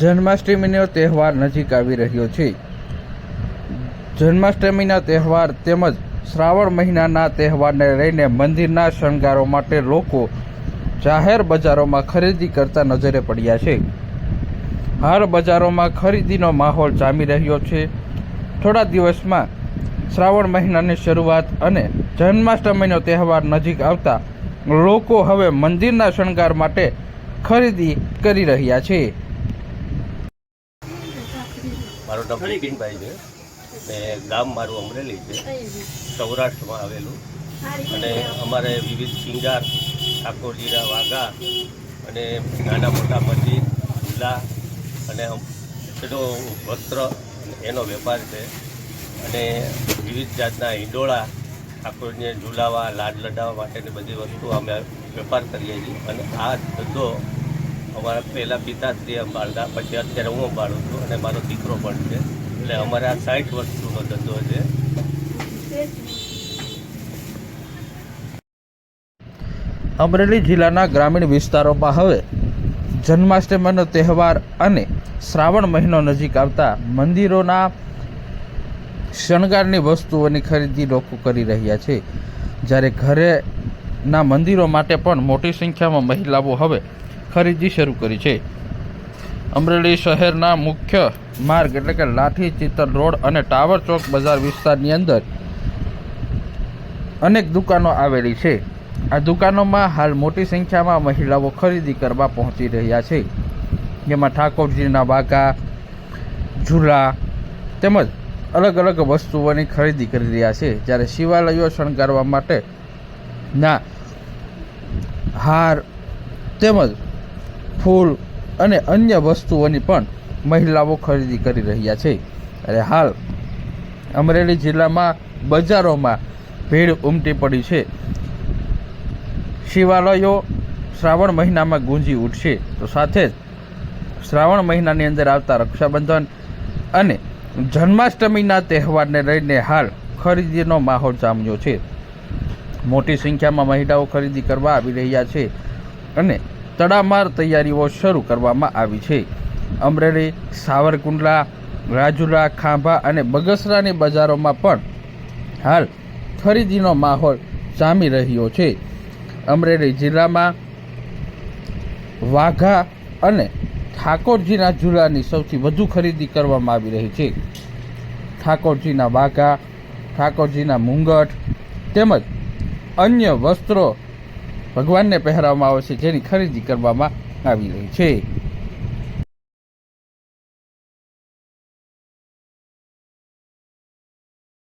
જન્માષ્ટમીનો તહેવાર નજીક આવી રહ્યો છે. જન્માષ્ટમીના તહેવાર તેમજ શ્રાવણ મહિનાના તહેવારને લઈને મંદિરના શણગારો માટે લોકો જાહેર બજારોમાં ખરીદી કરતા નજરે પડ્યા છે. હાલ બજારોમાં ખરીદીનો માહોલ જામી રહ્યો છે. થોડા દિવસમાં શ્રાવણ મહિનાની શરૂઆત અને જન્માષ્ટમીનો તહેવાર નજીક આવતા લોકો હવે મંદિરના શણગાર માટે ખરીદી કરી રહ્યા છે. મારું નામ બિપિનભાઈ છે. ને ગામ મારું અમરેલી છે. સૌરાષ્ટ્રમાં આવેલું. અને અમારે વિવિધ શિંગાર ઠાકોરજીના વાઘા અને નાના મોટા મંદિર ઝૂલા અને એનો વસ્ત્ર એનો વેપાર છે. અને વિવિધ જાતના હિંડોળા ઠાકોરજીને ઝૂલાવા લાડ લડાવવા માટેની બધી વસ્તુ અમે વેપાર કરીએ છીએ. અને આ ધંધો અમારા પહેલાં પિતાશ્રી અંબાળતા પછી અત્યારે હું અંબાળું છું અને મારો દીકરો પણ છે. એટલે અમારે આ સાઠ વર્ષનો ધંધો છે. અમરેલી જિલ્લાના ગ્રામીણ વિસ્તારોમાં હવે જન્માષ્ટમીનો તહેવાર અને શ્રાવણ મહિનો નજીક આવતા મંદિરોના શણગારની વસ્તુઓની ખરીદી લોકો કરી રહ્યા છે. જ્યારે ઘરેના મંદિરો માટે પણ મોટી સંખ્યામાં મહિલાઓ હવે ખરીદી શરૂ કરી છે. અમરેલી શહેરના મુખ્ય માર્ગ એટલે કે લાઠી ચિત્તલ રોડ અને ટાવર ચોક બજાર વિસ્તારની અંદર અનેક દુકાનો આવેલી છે. આ દુકાનોમાં હાલ મોટી સંખ્યામાં મહિલાઓ ખરીદી કરવા પહોંચી રહ્યા છે. જેમાં ઠાકોરજીના વાઘા, ઝૂલા તેમજ અલગ અલગ વસ્તુઓની ખરીદી કરી રહ્યા છે. જ્યારે શિવાલયો શણગારવા માટે ના, હાર તેમજ ફૂલ અને અન્ય વસ્તુઓની પણ મહિલાઓ ખરીદી કરી રહ્યા છે. અને હાલ અમરેલી જિલ્લામાં બજારોમાં ભીડ ઉમટી પડી છે. શિવાલયો શ્રાવણ મહિનામાં ગુંજી ઉઠશે. તો સાથે જ શ્રાવણ મહિનાની અંદર આવતા રક્ષાબંધન અને જન્માષ્ટમીના તહેવારને લઈને હાલ ખરીદીનો માહોલ જામ્યો છે. મોટી સંખ્યામાં મહિલાઓ ખરીદી કરવા આવી રહ્યા છે. અને તડામાર તૈયારીઓ શરૂ કરવામાં આવી છે. અમરેલી, સાવરકુંડલા, રાજુલા, ખાંભા અને બગસરાની બજારોમાં પણ હાલ ખરીદીનો માહોલ જામી રહ્યો છે. અમરેલી જિલ્લામાં વાઘા અને ઠાકોરજીના ઝૂલાની સૌથી વધુ ખરીદી કરવામાં આવી રહી છે. ઠાકોરજીના વાઘા, ઠાકોરજીના મુંગટ તેમજ અન્ય વસ્ત્રો ભગવાનને પહેરાવવામાં આવે છે જેની ખરીદી કરવામાં આવી રહી છે.